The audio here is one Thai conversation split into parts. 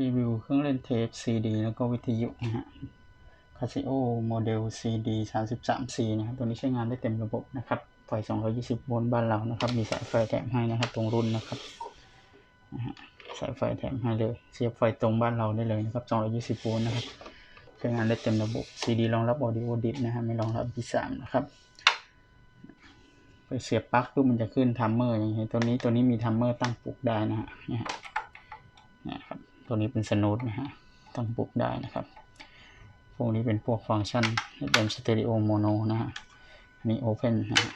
รีวิวเครื่องเล่นเทป CD แล้วก็วิทยุนะฮะ Casio โมเดล CD 33C นะครับ ตัวนี้ใช้งานได้เต็มระบบนะครับ ไฟ 220 โวลต์บ้านเรานะครับ มีสายไฟแถมให้นะครับ ตรงรุ่นนะครับนะฮะสายไฟแถมให้เลย เสียบไฟตรงบ้านเราได้เลยนะครับ 220 โวลต์นะครับ ใช้งานได้เต็มระบบ CD รองรับ Audio Dip นะฮะ ไม่รองรับ B3 นะครับไปเสียบปลั๊กปุ๊บมันจะขึ้นทัมเมอร์อย่างเงี้ยตัวนี้ตัวนี้มีทัมเมอร์ตั้งปลุกได้นะฮะ นี่ฮะครับ ตัวนี้เป็นสโนดนะฮะตั้งปลุกได้นะครับ พวกนี้เป็นพวกฟังก์ชันเป็นสเตอริโอโมโนนะฮะอันนี้โอเพนนะฮะ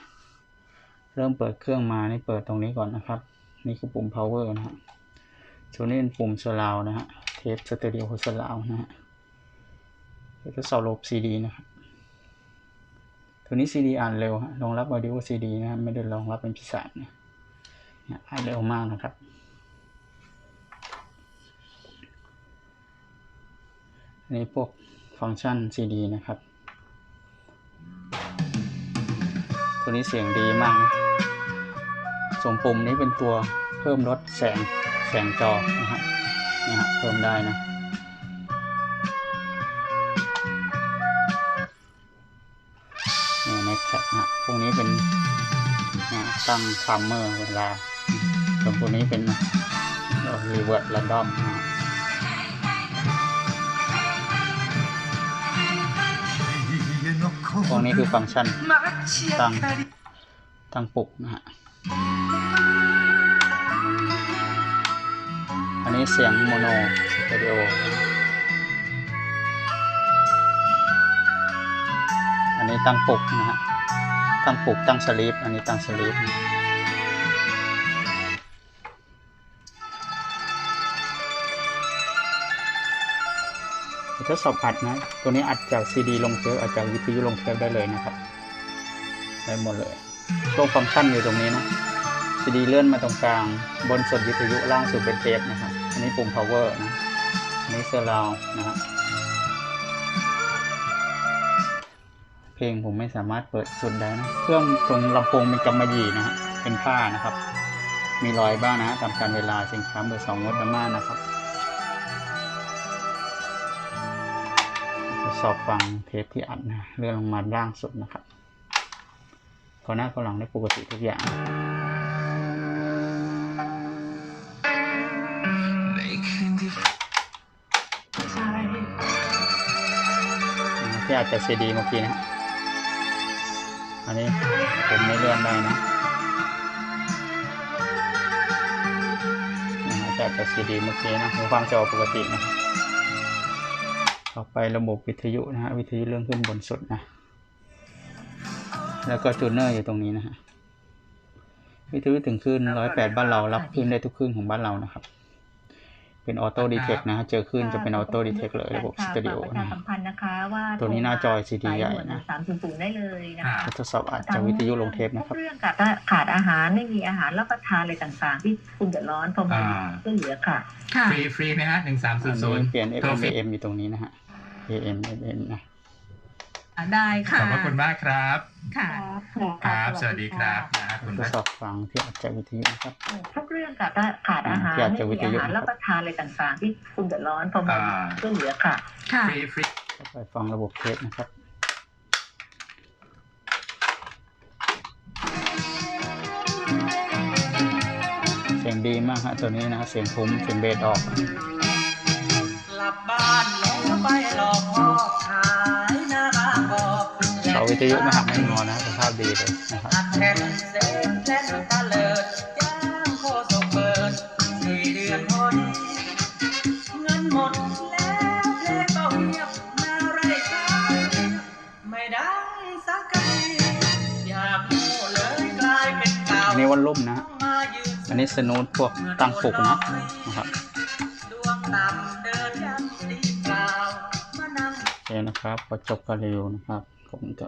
เริ่มเปิดเครื่องมานี่เปิดตรงนี้ก่อนนะครับ นี่คือปุ่ม power นะฮะส่วนนี้เป็นปุ่ม surround นะฮะเทปสเตอริโอ surround นะฮะแล้วก็สอบระบบ CD นะครับตัวนี้ CD อ่านเร็วฮะรองรับ audio CD นะไม่ได้รองรับเป็นพิสานนะอ่านเร็วมากนะครับ อันนี้พวกฟังก์ชัน CD นะครับ ตัวนี้เสียงดีมากนะสมปุ่มนี้เป็นตัวเพิ่มลดแสงแสงจอนะฮะนี่ฮะเพิ่มได้นะนี่เน็ตแคปนะพวกนี้เป็นนะตั้งทัมเมอร์เวลาส่วนพวกนี้เป็นรีเวิร์ดแรนดอมนะ พวกนี้คือฟังก์ชันตั้งตั้งปลุกนะฮะ อันนี้เสียงโมโนสเตอริโอ อันนี้ตั้งปลุกนะฮะ ตั้งปลุกตั้งสลีปอันนี้ตั้งสลีป ทดสอบอัดนะ ตัวนี้อัดจากซีดีลงเทปอัดจากวิทยุลงเทปได้เลยนะครับ ได้หมดเลยตัวงฟังก์ชันอยู่ตรงนี้นะซีดีเลื่อนมาตรงกลาง บนสุดวิทยุล่างสุดเป็นเทปนะครับ อันนี้ปุ่ม power นะ อันนี้เซอร์ราวนะฮะเพลงผมไม่สามารถเปิดสุดได้นะ เครื่องตรงลำโพงเป็นกำมะหยี่นะฮะ เป็นผ้านะครับ มีรอยบ้างนะฮะตามการเวลาสินค้าเบอร์สองงดดราม่านะครับ สอบฟังเทปที่อัดนะเลื่อนลงมาล่างสุดนะครับก็หน้าก็หลังได้ปกติทุกอย่างที่อาจจะซีดีเมื่อกี้นะ อันนี้ผมไม่เลื่อนได้นะจากจากซีดีเมื่อกี้นะหูฟังจอปกตินะ ต่อไประบบวิทยุนะฮะวิทยุเรื่องขึ้นบนสุดนะ แล้วก็จูเนอร์อยู่ตรงนี้นะฮะวิทยุถึงขึ้นร้อยแปดบ้านเรารับขึ้นได้ทุกขึ้นของบ้านเรานะครับ เป็นออโต้ดีเทคนะฮะเจอขึ้นจะเป็นออโต้ดีเทคเลยระบบสตูดิโอประนะชาสัมพันธ์นะคะว่าตัวนี้หน้าจอ LCD ใหญ่นะสามศูนย์ศูนย์ได้เลยนะคะทดสอบอัดจากวิทยุลงเทปนะครับเรื่องขาดขาดอาหารไม่มีอาหารรับประทานอะไรต่างๆ ที่คุณเดือดร้อนโทรมาอ่าช่วยเหลือค่ะค่ะ ฟรีฟรีไหมฮะหนึ่งสามศูอันนย์ศูนนี้ย์เปลี่ยนโทร FM ฟรี AM อยู่ตรงนี้นะฮะ AM FM นะได้ขค่ะอบพระคุณมากครับค่ะครับสวัสดีครับนะฮะคุณทดสอบฟังที่อัดจากวิทยุนะครับทุกเรื่องขาดขาดอาหารอยากจะไม่วิมีทยุอาหารรับประทานอะไรต่างๆ ที่คุณเดือดร้อนโทรมาอ่าช่วยเหลือค่ะค่ะฟรีฟรีต่อไปฟังระบบเทปนะครับเสียงดีมากฮะตัวนี้นะฮะเสียงทุ้มเสียงเบสออกก วิทยุไม่หักไม่งอนะสภาพดีเลยนะครับอันนี้วันลุ่มนะ อันนี้สนูดพวกตังปลุกนะนะครับเดินนตีเปล่ามานั่งโอเคนะครับพอจบการรีวิวนะครับ ผมจะ